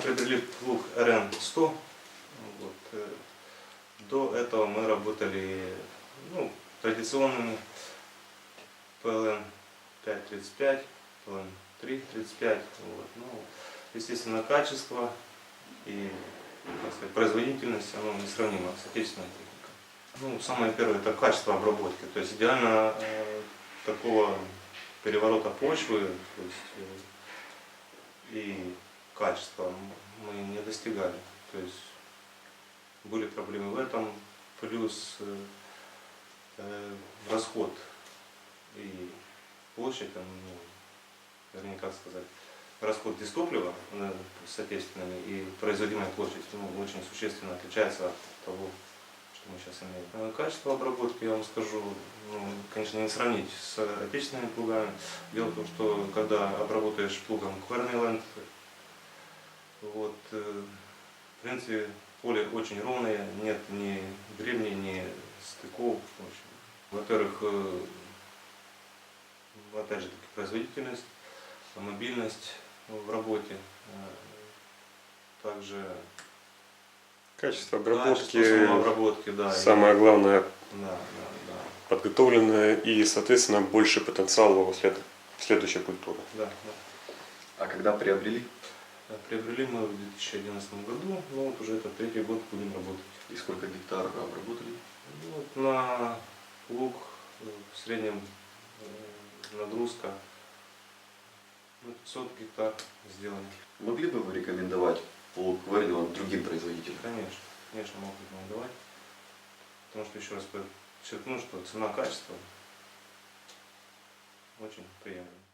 приобрели плуг РН-100. Вот. э, До этого мы работали ну, традиционными PLN 5.35, PLN 3.35. Вот. Ну, естественно, качество и сказать, производительность оно несравнимо с отечественной техникой. Ну, самое первое это качество обработки. То есть идеально э, такого переворота почвы то есть, э, и качества достигали. То есть были проблемы в этом, плюс э, э, расход и площадь, там, ну, вернее, как сказать, расход дистоплива с отечественными и производимая площадь ну, очень существенно отличается от того, что мы сейчас имеем. Э, Качество обработки, я вам скажу, ну, конечно, не сравнить с отечественными плугами. Дело в том, что когда обработаешь плугом Querneyland, вот, э, в принципе, поле очень ровное, нет ни гребней, ни стыков. Во-первых, э, опять же таки производительность, мобильность в работе, э, также Качество качество обработки да, и- самое главное да, да, да, подготовленное и, соответственно, больше потенциала у след- следующей культуры. да, да. А когда приобрели? Э, Приобрели мы в 2011 году, ну вот уже это третий год будем работать. И сколько гектар обработали? Ну, вот на луг э, в среднем э, нагрузка ну, 500 гектар сделали. Могли бы вы рекомендовать плуг Верниланд другим производителям? Конечно, конечно, могут рекомендовать. Потому что еще раз подчеркну, что цена-качество очень приемлема.